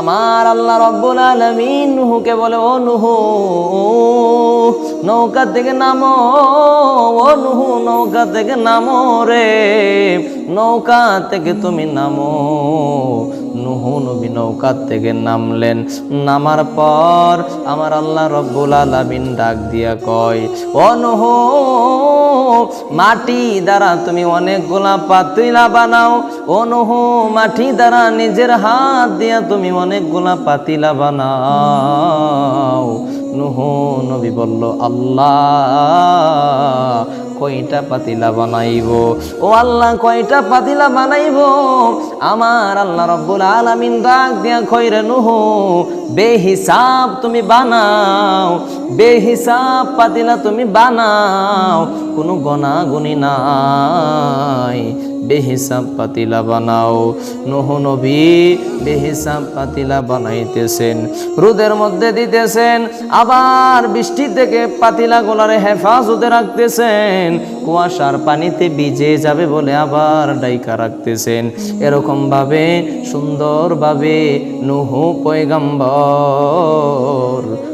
আমার আল্লাহ রব্বুল আলামিন নুহুকে বলে, ও নুহু, নৌকা থেকে নামো, ও নুহু, নৌকা থেকে নামো রে, নৌকা থেকে তুমি নামো। নুহু নবী নৌকা থেকে নামলেন। নামার পর আমার আল্লাহ রব্বুল আলামিন ডাক দিয়া কয়, ও নুহু মাটি দ্বারা তুমি অনেকগুলা পাতিলা বানাও। ও নুহু মাটি দ্বারা নিজের হাত দিয়া তুমি অনেকগুলা পাতিলা বানাও। নুহু নবী বলল, আল্লাহ, কয়টা পাতিলা বানাইব? ও আল্লাহ, কয়টা পাতিলা বানাইব? আমার আল্লাহ রব্বুল আলামিন ডাক দিয়া কইরে নুহু, বেহিসাব তুমি বানাও, বেহিসাব পাতিলা তুমি বানাও, কোনো গনাগুনি নাই বেহিসাব পাতিলা বানাও। নুহ নবী বেহিসাব পাতিলা বানাইতেছেন। রোদের মধ্যে দিতেছেন, আবার বৃষ্টি থেকে পাতিলা গোলারে হেফাজতে রাখতেছেন। কুয়াশার পানিতে ভিজে যাবে বলে আবার ডাইকা রাখতেছেন। এরকম ভাবে সুন্দরভাবে নুহু পয়গাম্বর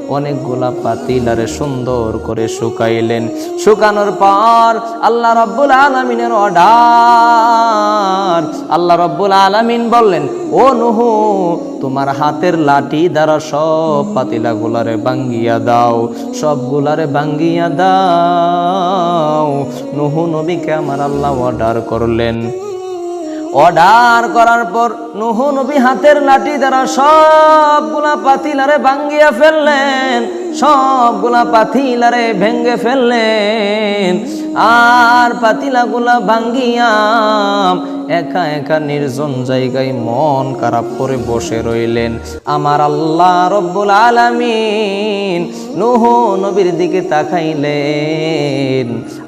অনেকগুলা পাতিলারে সুন্দর করে শুকাইলেন। শুকানোর পর আল্লাহ রব্বুল আলমিনের অর্ডার। আল্লাহ রব্বুল আলমিন বললেন, ও নুহু, তোমার হাতের লাঠি দ্বারা সব পাতিলা গুলারে বাঙ্গিয়া দাও, সবগুলারে বাঙ্গিয়া দাও। নুহু নবীকে আমার আল্লাহ অর্ডার করলেন। অর্ডার করার পর নুহ নবী হাতের লাঠি দ্বারা সবগুলা পাতিলারে ভাঙ্গিয়া ফেললেন, সবগুলা পাতিলারে ভেঙ্গে ফেললেন। আর পাতিলাগুলা ভাঙ্গিয়াম। একা একা নির্জন জায়গায় মন খারাপ করে বসে রইলেন আমার আল্লাহ রব্বুল আলামিন। নুহ নবীর দিকে তাকাইলেন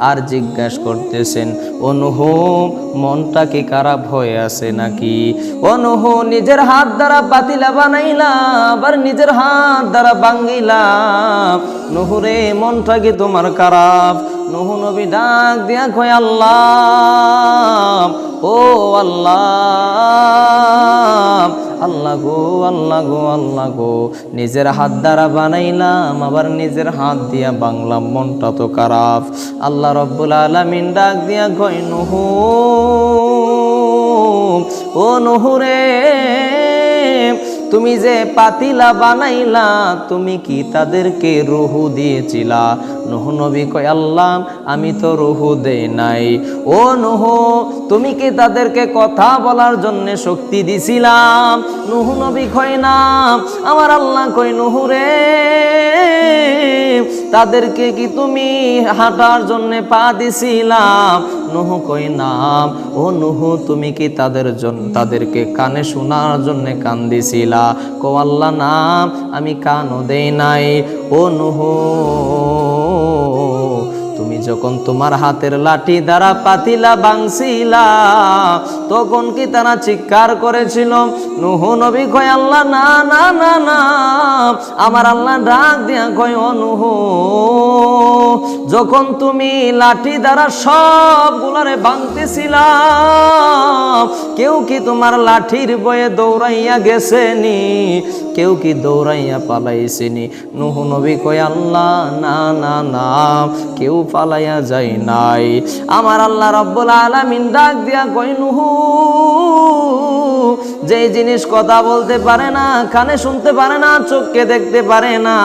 আর জিজ্ঞাস করতেছেন, ও নুহ, মনটা কি খারাপ হয়ে আছে নাকি? ও নুহ, নিজের হাত দ্বারা পাতিলা বানাইলাম আবার নিজের হাত দ্বারা ভাঙ্গিলাম। নুহুরে মনটা কি তোমার খারাপ? নুহু নবী ডাক দিয়া কয়, আল্লাহ, ও আল্লাহ আল্লাহ গো আল্লাহ গো আল্লাহ গো, নিজের হাত দ্বারা বানাইলাম, আবার নিজের হাত দিয়া বাংলাম, মনটা তো খারাপ। আল্লাহ রব্বুল আলামিন ডাক দিয়া কয়, নুহু, ও নুহুরে তুমি যে পাতিলা বানাইলা, তুমি কি তাদেরকে রুহু দিয়েছিলা? নুহ নবী কয়, আল্লাহ, আমি তো রুহু দেই নাই। ও নুহ, তুমি কি তাদেরকে কথা বলার জন্য শক্তি দিছিলাম নুহ নবী কয়, না। আমার আল্লাহ কয়, নুহু রে, তাদেরকে কি তুমি হাঁটার জন্য পা দিছিলাম নুহু কই নাম? ও নুহ, তুমি কি তাদের জন্য তাদেরকে কানে শোনার জন্য কান দিছিলা কো আল্লাহ নাম, আমি কানও দেই নাই। ও নুহু যখন তোমার হাতের লাঠি দ্বারা পাতিলা বাংছিলা তখন কি তারা চিৎকার করেছিল? নুহু নবী কয়, আল্লাহ, না না না না। আমার আল্লাহ ডাক দিয়া কয়, ও নুহু, যখন তুমি লাঠি দ্বারা সবগুলারে ভাঙতেছিলাম কেউ কি তোমার লাঠির বয়ে দৌড়াইয়া গেছেনি? কেউ কি দৌড়াইয়া পালাইছেনি? নুহু নবী কয়, আল্লাহ, না না না, কেউ পালাইয়া যায় নাই। আমার আল্লাহ রব্বুল আলামিন ডাক দিয়া কয়, নুহু যে জিনিস কথা বলতে পারে না, কানে শুনতে পারে না, চোখকে দেখতে পারে না,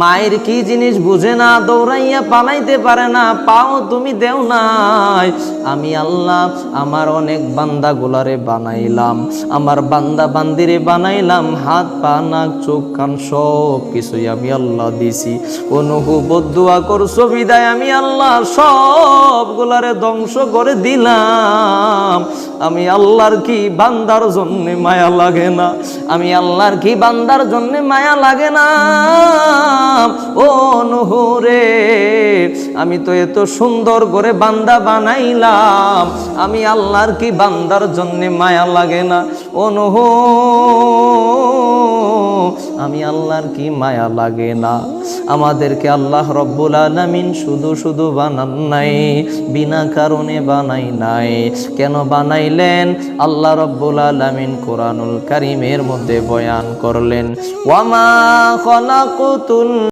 মায়ের কি জিনিস বুঝে না, দৌড়াইয়া পালাইতে পারে না, পাও তুমি দেও নাই। আমি আল্লাহ, আমার অনেক বান্দা গুলারে বানাইলাম, আমার বান্দা বান্দিরে বানাইলাম, হাত, পা, নাক, চোখ, কান, সব কিছুই আমি আল্লাহ দিছি। অনুহু বদুয়া করছ, বিদায়, আমি আল্লাহ সব গুলারে ধ্বংস করে দিলাম। আমি আল্লাহর কি বান্দার জন্য মায়া লাগে না। আমি আল্লাহর কি বান্দার জন্য মায়া লাগে না? ও নহরে, আমি তো এত সুন্দর করে বান্দা বানাইলাম। আমি আল্লাহর কি বান্দার জন্য মায়া লাগে না? ও আমি আল্লাহর কি মায়া লাগে না? আমাদেরকে আল্লাহ রব্বুল আলমিন শুধু শুধু বানান নাই, বিনা কারণে বানাই নাই। কেন বানাইলেন? আল্লাহ রব্বুল আলমিন কোরআনুল কারিমের মধ্যে বয়ান করলেন ওয়ামা খলাকুতুল